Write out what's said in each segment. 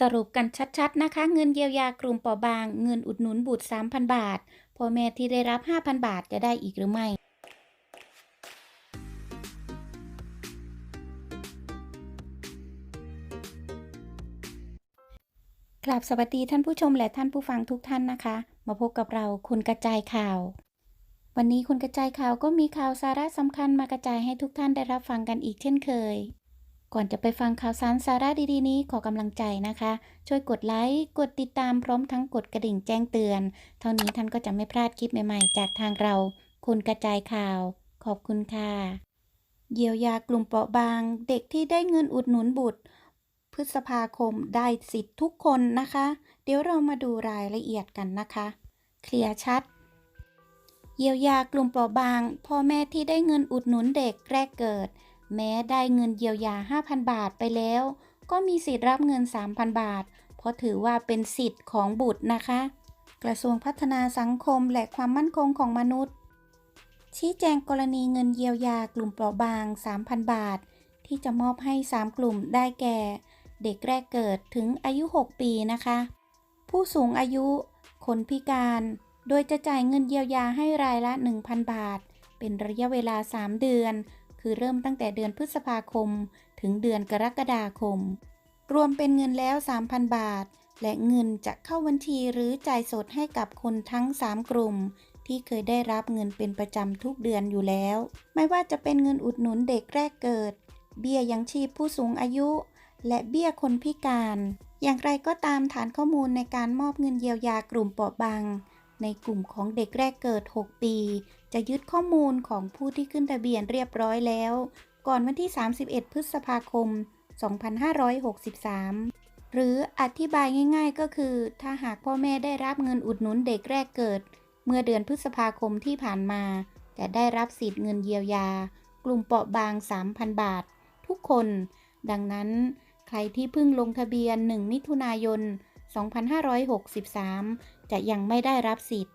สรุปกันชัดๆนะคะ เงินเยียวยากลุ่มเปราะบาง เงินอุดหนุนบุตร 3,000 บาทพ่อแม่ที่ได้รับ 5,000 บาทจะได้อีกหรือไม่ กราบสวัสดีท่านผู้ชมและท่านผู้ฟังทุกท่านนะคะ มาพบกับเราคุณกระจายข่าว วันนี้คุณกระจายข่าวก็มีข่าวสาระสำคัญมากระจายให้ทุกท่านได้รับฟังกันอีกเช่นเคย ก่อนจะไปฟังข่าวสารสาระดีๆนี้ขอกำลังใจนะคะ ช่วยกดไลค์กดติดตามพร้อมทั้งกดกระดิ่งแจ้งเตือน เท่านี้ท่านก็จะไม่พลาดคลิปใหม่ๆ จากทางเรา คุณกระจายข่าว ขอบคุณค่ะ เยียวยากลุ่มเปราะบาง เด็กที่ได้เงินอุดหนุนบุตร พฤษภาคมได้สิทธิ์ทุกคนนะคะ เดี๋ยวเรามาดูรายละเอียดกันนะคะ เคลียร์ชัด เยียวยากลุ่มเปราะบาง พ่อแม่ที่ได้เงินอุดหนุนเด็กแรกเกิด แม้ได้เงินเยียวยา 5,000 บาทไปแล้ว ก็มีสิทธิ์รับเงิน 3,000 บาท เพราะถือว่าเป็นสิทธิ์ของบุตรนะคะ กระทรวงพัฒนาสังคมและความมั่นคงของมนุษย์ ชี้แจงกรณีเงินเยียวยากลุ่มเปราะบาง 3,000 บาท ที่จะมอบให้ 3 กลุ่มได้แก่ เด็กแรกเกิดถึงอายุ 6 ปีนะคะ ผู้สูงอายุ คนพิการ โดยจะจ่ายเงินเยียวยาให้รายละ 1,000 บาท เป็นระยะเวลา 3 เดือน คือเริ่มตั้งแต่เดือนพฤษภาคม ถึงเดือนกรกฎาคม รวมเป็นเงินแล้ว 3,000 บาท และเงินจะเข้าบัญชีหรือจ่ายสดให้กับคนทั้ง 3 กลุ่ม ที่เคยได้รับเงินเป็นประจำทุกเดือนอยู่แล้ว ไม่ว่าจะเป็นเงินอุดหนุนเด็กแรกเกิด เบี้ยยังชีพผู้สูงอายุ และเบี้ยคนพิการ อย่างไรก็ตามฐานข้อมูลในการมอบเงินเยียวยากลุ่มเปราะบางในกลุ่มของเด็กแรกเกิด 6 ปี จะยึดข้อมูลของผู้ที่ขึ้นทะเบียนเรียบร้อยแล้ว ก่อนวันที่ 31 พฤษภาคม 2563 หรืออธิบายง่ายๆก็คือ ถ้าหากพ่อแม่ได้รับเงินอุดหนุนเด็กแรกเกิด เมื่อเดือนพฤษภาคมที่ผ่านมา จะได้รับสิทธิ์เงินเยียวยา กลุ่มเปราะบาง 3,000 บาท ทุกคน ดังนั้น ใครที่เพิ่งลงทะเบียน 1 มิถุนายน 2563 จะยังไม่ได้รับสิทธิ์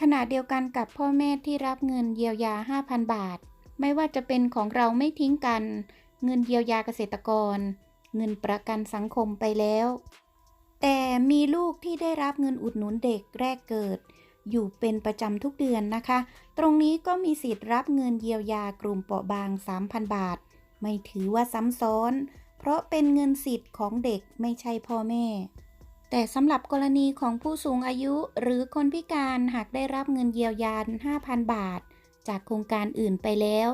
ขณะเดียวกันกับพ่อแม่ที่รับเงินเยียวยา 5,000 บาท ไม่ว่าจะเป็นของเราไม่ทิ้งกัน เงินเยียวยาเกษตรกร เงินประกันสังคมไปแล้ว แต่มีลูกที่ได้รับเงินอุดหนุนเด็กแรกเกิด อยู่เป็นประจำทุกเดือนนะคะ ตรงนี้ก็มีสิทธิ์รับเงินเยียวยากลุ่มเปราะบาง 3,000 บาท ไม่ถือว่าซ้ำซ้อน เพราะเป็นเงินสิทธิ์ของเด็กไม่ใช่พ่อแม่ แต่สำหรับกรณีของผู้สูงอายุหรือคนพิการหากได้รับเงินเยียวยา 5,000 บาท จากโครงการอื่นไปแล้ว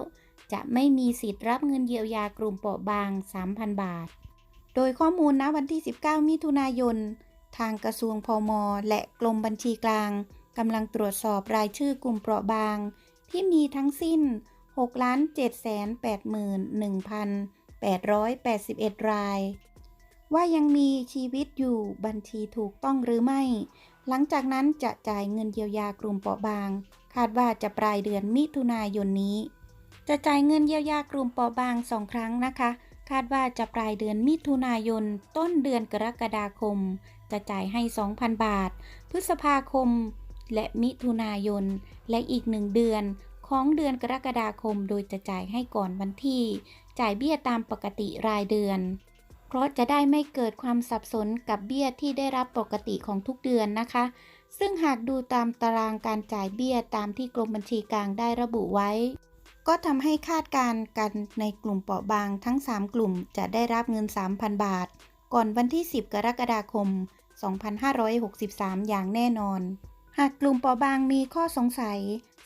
จะไม่มีสิทธิ์รับเงินเยียวยากลุ่มเปราะบาง 3,000 บาท โดยข้อมูลณวันที่ 19 มิถุนายน ทางกระทรวงพมและกรมบัญชีกลางกำลังตรวจสอบรายชื่อกลุ่มเปราะบาง ที่มีทั้งสิ้น 6,781,881 ราย ว่ายังมีชีวิตอยู่บัญชีถูกต้องหรือไม่ หลังจากนั้นจะจ่ายเงินเยียวยากลุ่มเปราะบาง คาดว่าจะปลายเดือนมิถุนายนนี้ จะจ่ายเงินเยียวยากลุ่มเปราะบางสองครั้งนะคะ คาดว่าจะปลายเดือนมิถุนายน ต้นเดือนกรกฎาคม จะจ่ายให้ 2,000 บาท พฤษภาคม และมิถุนายน และอีกหนึ่งเดือนของเดือนกรกฎาคม โดยจะจ่ายให้ก่อนวันที่ จ่ายเบี้ยตามปกติรายเดือน เพราะจะได้ไม่เกิดความสับสนกับเบี้ยที่ได้รับปกติของทุกเดือนนะคะ ซึ่งหากดูตามตารางการจ่ายเบี้ยตามที่กรมบัญชีกลางได้ระบุไว้ ก็ทำให้คาดการณ์กันในกลุ่มเปราะบางทั้ง 3 กลุ่มจะได้รับเงิน 3,000 บาท ก่อนวันที่ 10 กรกฎาคม 2563 อย่างแน่นอน หากกลุ่มเปราะบางมีข้อสงสัย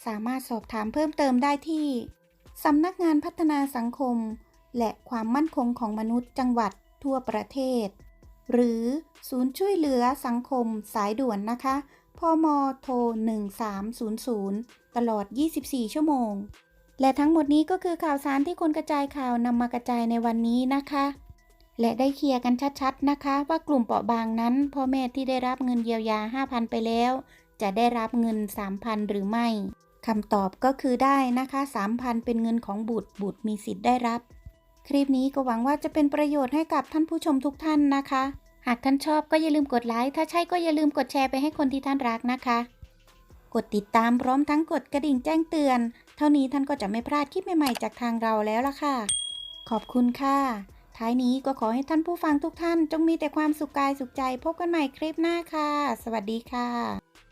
สามารถสอบถามเพิ่มเติมได้ที่สำนักงานพัฒนาสังคม และความมั่นคงของมนุษย์จังหวัด ทั่วประเทศ หรือศูนย์ช่วยเหลือสังคมสายด่วนนะคะ พมโทร 1300 ตลอด 24 ชั่วโมง และทั้งหมดนี้ก็คือข่าวสารที่คนกระจายข่าวนำมากระจายในวันนี้นะคะ และได้เคลียร์กันชัดๆนะคะ ว่ากลุ่มเปราะบางนั้น พ่อแม่ที่ได้รับเงินเยียวยา 5,000 ไปแล้ว จะได้รับเงิน 3,000 หรือไม่คำตอบก็คือได้นะคะ 3,000 เป็นเงินของบุตร บุตรมีสิทธิ์ได้รับ คลิปนี้ก็หวังว่าจะเป็นประโยชน์ให้กับท่านผู้ชมทุกท่านนะคะ หากท่านชอบก็อย่าลืมกดไลค์ ถ้าใช่ก็อย่าลืมกดแชร์ไปให้คนที่ท่านรักนะคะ กดติดตามพร้อมทั้งกดกระดิ่งแจ้งเตือน เท่านี้ท่านก็จะไม่พลาดคลิปใหม่ๆจากทางเราแล้วล่ะค่ะ ขอบคุณค่ะ ท้ายนี้ก็ขอให้ท่านผู้ฟังทุกท่าน จงมีแต่ความสุขกายสุขใจ พบกันใหม่คลิปหน้าค่ะ สวัสดีค่ะ